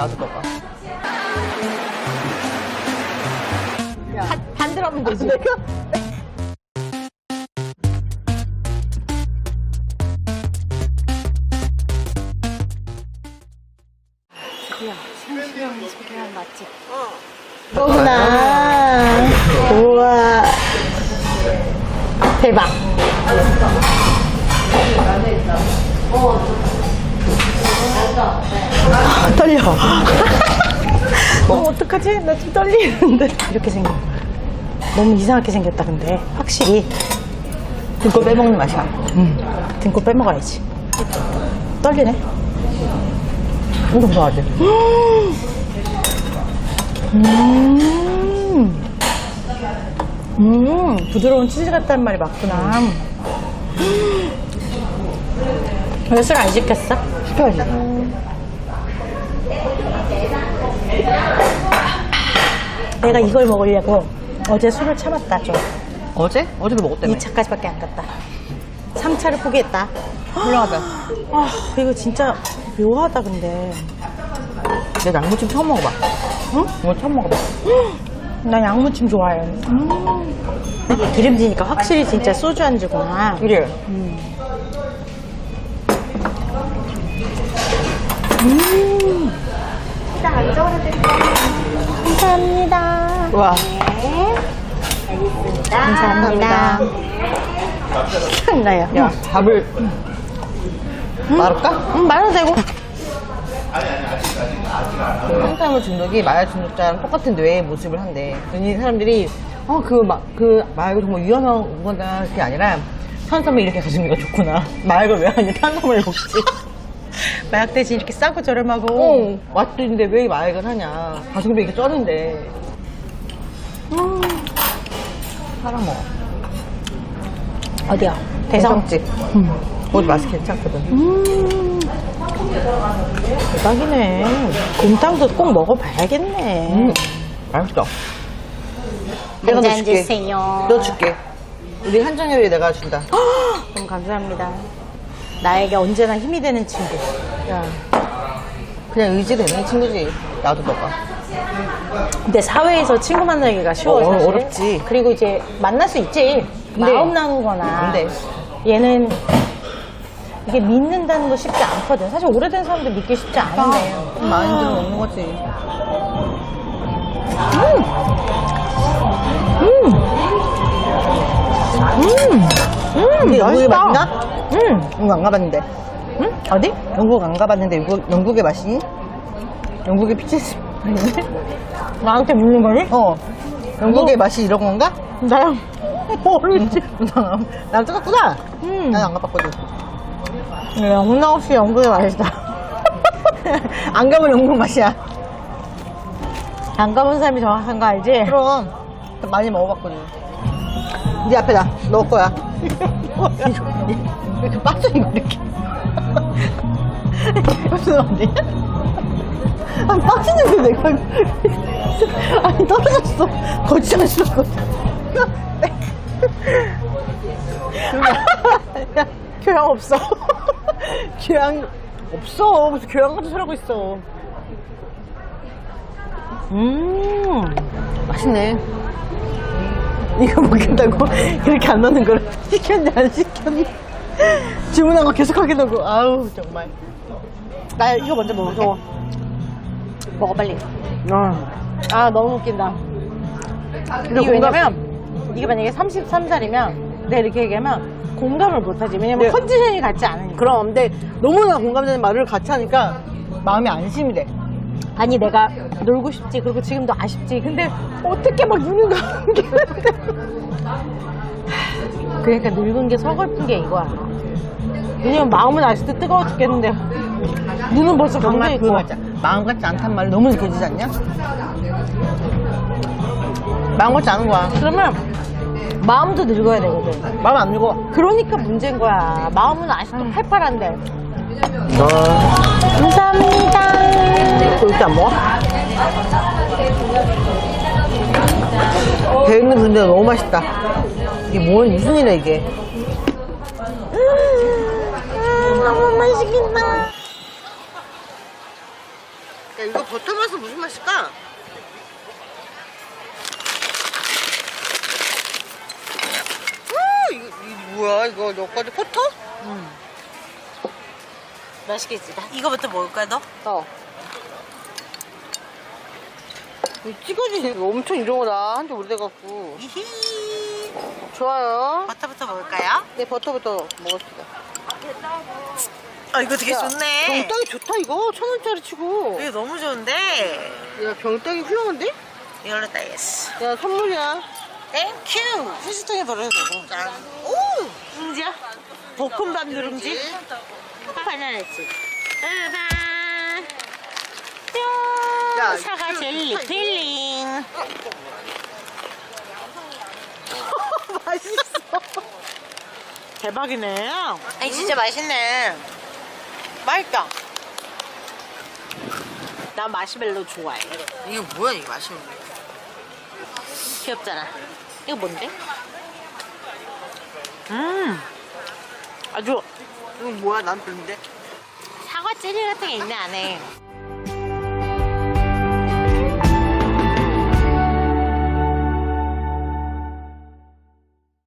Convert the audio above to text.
나도 먹어. 반대로 하면 되지. 드디어 신수영이 소개한 맛집. 거구나. 우와. 대박. 아, 떨려. 어, 어떡하지? 나 지금 떨리는데. 이렇게 생긴. 너무 이상하게 생겼다, 근데. 확실히. 그거 빼먹는 맛이야. 음, 등골 빼먹어야지. 떨리네. 이거 좋아하지? 음. 음, 부드러운 치즈 같다는 말이 맞구나. 왜 술 안 시켰어? 시켜야지. 내가 이걸 먹으려고 어제 술을 참았다, 좀. 어제? 어제도 먹었다며. 2차까지밖에 안 갔다. 3차를 포기했다. 훌륭하다. 아, 이거 진짜 묘하다, 근데. 내가 양무침 처음 먹어봐. 응? 이거 처음 먹어봐. 난 양무침 좋아해. 음. 기름지니까 확실히 진짜 소주 안주구나. 이래. 감사합니다. 와. 감사합니다. 생각나요. 야, 밥을 말을까? 음, 말도 되고. 탄수화물 중독이 마약 중독자랑 똑같은 뇌의 모습을 한대. 이 사람들이 어, 그, 마, 그 마약이 정말 위험한 거다 그게 아니라 탄수화물 이렇게 가지는 게 좋구나. 마약을 왜 하니? 탄수화물을 먹지. 마약 대신 이렇게 싸고 저렴하고. 어, 맛도 있는데 왜 마약을 하냐. 가성비 이렇게 쩌는데. 음, 사람 먹어. 어디야? 대성. 대성집. 거기 맛이 괜찮거든. 음. 대박이네. 곰탕도 꼭 먹어봐야겠네. 음, 맛있어. 내가 너 줄게. 주세요. 너 줄게. 우리 한정열이 내가 준다. 너무 감사합니다. 나에게 언제나 힘이 되는 친구. 야, 그냥 의지되는 친구지. 나도 너가. 근데 사회에서 친구 만나기가 쉬워 어, 사실. 어렵지. 그리고 이제 만날 수 있지. 근데 마음 나누거나. 안 돼. 얘는 이게 믿는다는 거 쉽지 않거든. 사실 오래된 사람들 믿기 쉽지 않은데. 마인드로 먹는 거지. 음, 근데 영국에 맛있다. 맛있나? 음, 영국 안 가봤는데. 응? 어디? 영국 안 가봤는데 영국, 영국의 맛이? 영국의 피치스 아닌데? 나한테 묻는 거니? 어. 영국의 맛이 이런 건가? 나랑 모르지. 난, 난 똑같구나. 음. 난안 가봤거든. 영락 없이 영국의 맛이다. 안 가면 영국 맛이야. 안 가본 사람이 정확한 거 알지? 그럼 많이 먹어봤거든. 네 앞에다 넣을 거야. 이렇게 빠져 이거 이렇게. 무슨 어디? 아니 빠지는 게 내가 아니 떨어졌어. 거짓말 싫었거든. 야, 교양 없어. 교양 없어. 무슨 교양 같은 소리 하고 있어. 음. 맛있네. 이거 먹겠다고 이렇게 안 넣는 걸 시켰니 안 시켰니? 주문한 거 계속 하게 넣고 아우 정말. 나 이거 먼저 먹어. 먹어 빨리. 아 너무 웃긴다. 근데 이게 공감- 왜냐면 이게 만약에 33살이면 내가 이렇게 얘기하면 공감을 못하지. 왜냐면 네. 컨디션이 같지 않으니까. 그럼 근데 너무나 공감되는 말을 같이 하니까 마음이 안심이 돼. 아니 내가 놀고 싶지 그리고 지금도 아쉽지. 근데 어떻게 막 가는 게 그러니까 늙은 게 서글픈 게 이거야. 왜냐면 마음은 아직도 뜨거워 죽겠는데 눈은 벌써 정말 감겨 그 있고. 맞아. 마음 같지 않단 말이 너무 느껴지지 않냐? 마음 같지 않은 거야. 그러면 마음도 늙어야 되거든. 마음 안 늙어. 그러니까 문제인 거야. 마음은 아직도 팔팔한데. 너 감사합니다. 이렇게 안 먹어? 배 있는 분데 너무 맛있다. 이게 뭔 무슨 일이야 이게? 맛있겠다. 야, 이거 버터 맛은 무슨 맛일까? 아, 이거, 이거 뭐야? 이거 여기까지 버터? 맛있겠지? 이거부터 먹을까, 너? 어. 이거 찍어지 이거 엄청 이런 거다. 한지 오래돼갖고. 이히. 좋아요. 버터부터 먹을까요? 네, 버터부터 먹읍시다. 아, 이거 되게 야, 좋네. 병따기 좋다, 이거. 천 원짜리 치고. 이거 너무 좋은데? 야, 병따기 훌륭한데? 이걸로 따겠어. 야, 선물이야. 땡큐! 후식통에 버려도 되고. 짠. 오! 누룽지야? 볶음밥 누룽지? 바나나치. 빠밤! 야, 뿅! 사과 젤리. 필링. 맛있어. 대박이네. 아니, 진짜 맛있네. 맛있다. 난 마시멜로 좋아해. 이게 뭐야, 이게 거. 귀엽잖아. 이거 뭔데? 음, 아주 이거 뭐야, 난 별론데? 사과 젤리 같은 게 있네 안에.